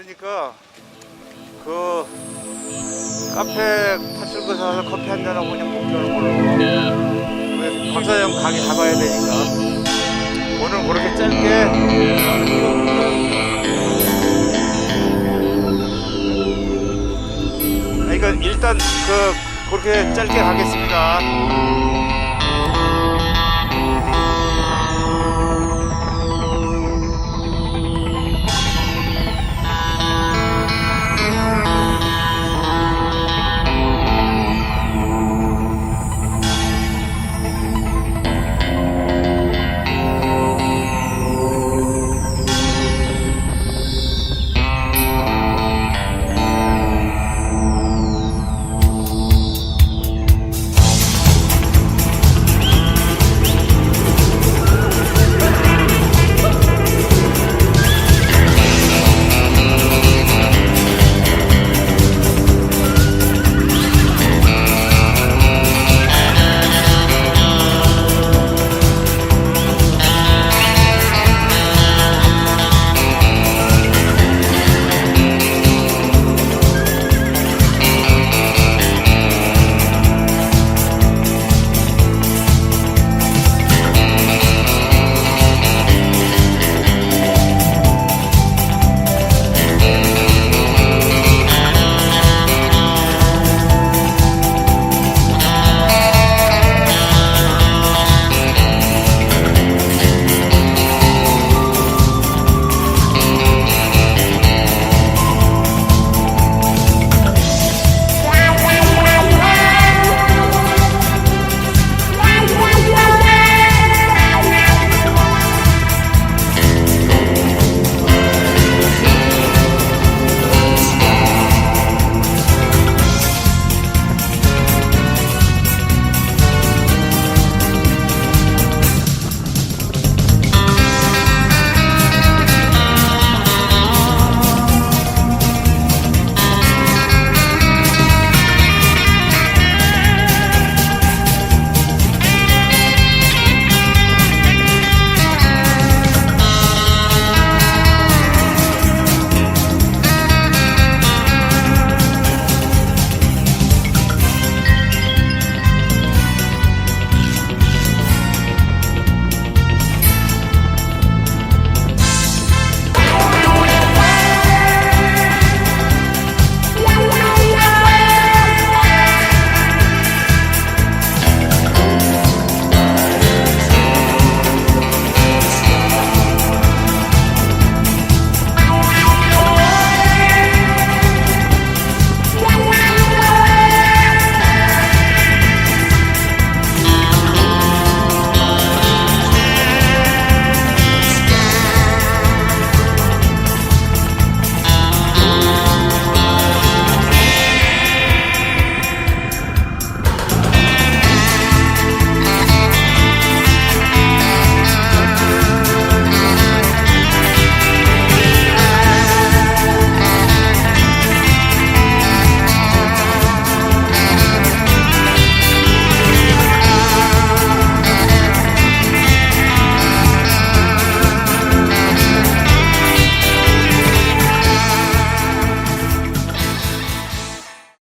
그러니까 그 카페 파출소 사서 커피 한 잔하고 그냥 목표하는 걸로 왜 박사장 강의 잡아야 되니까. 오늘 그렇게 짧게? 아, 그러니까 일단 그 그렇게 짧게 가겠습니다.